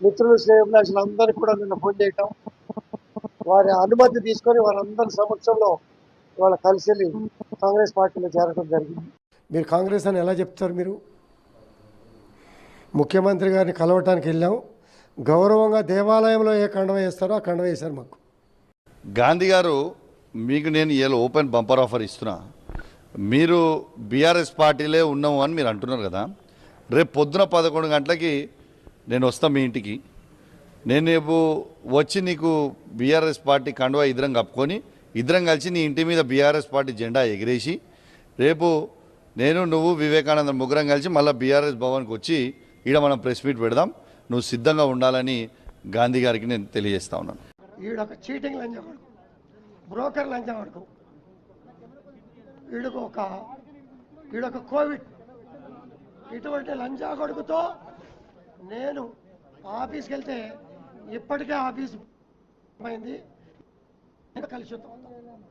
మిత్రులు శ్రేయభిలాషులు అందరికీ కూడా నిన్న ఫోన్ చేయటం. వారి అనుమతి తీసుకొని వారందరి సమక్షంలో ఇవాళ కలిసి వెళ్ళి కాంగ్రెస్ పార్టీలో చేరడం జరిగింది. మీరు కాంగ్రెస్ అని ఎలా చెప్తారు మీరు? ముఖ్యమంత్రి గారిని కలవటానికి వెళ్ళాం. గౌరవంగా దేవాలయంలో ఏ కండవ వేస్తారో ఆ కండవ వేశారు మాకు. గాంధీ గారు మీకు నేను ఇలా ఓపెన్ బంపర్ ఆఫర్ ఇస్తున్నా. మీరు బీఆర్ఎస్ పార్టీలే ఉన్నాము అని మీరు అంటున్నారు కదా. రేపు పొద్దున పదకొండు గంటలకి నేను వస్తాను మీ ఇంటికి. నేను రేపు వచ్చి నీకు బీఆర్ఎస్ పార్టీ కండువా ఇద్దరం కప్పుకొని ఇద్దరం కలిసి నీ ఇంటి మీద బీఆర్ఎస్ పార్టీ జెండా ఎగిరేసి రేపు నేను నువ్వు వివేకానంద ముగ్గురం కలిసి మళ్ళీ బీఆర్ఎస్ భవన్కి వచ్చి ఈడ మనం ప్రెస్ మీట్ పెడదాం. నువ్వు సిద్ధంగా ఉండాలని గాంధీ గారికి నేను తెలియజేస్తా ఉన్నాను. ఈడొక చీటింగ్ లంచవాడు బ్రోకర్ లంచవాడుకు వీడికి ఒక ఈడొక కోవిడ్ ఇటువంటి లంచా కొడుకుతో నేను ఆఫీస్కి వెళ్తే ఇప్పటికే ఆఫీస్ అయింది కలిసి వద్దాం.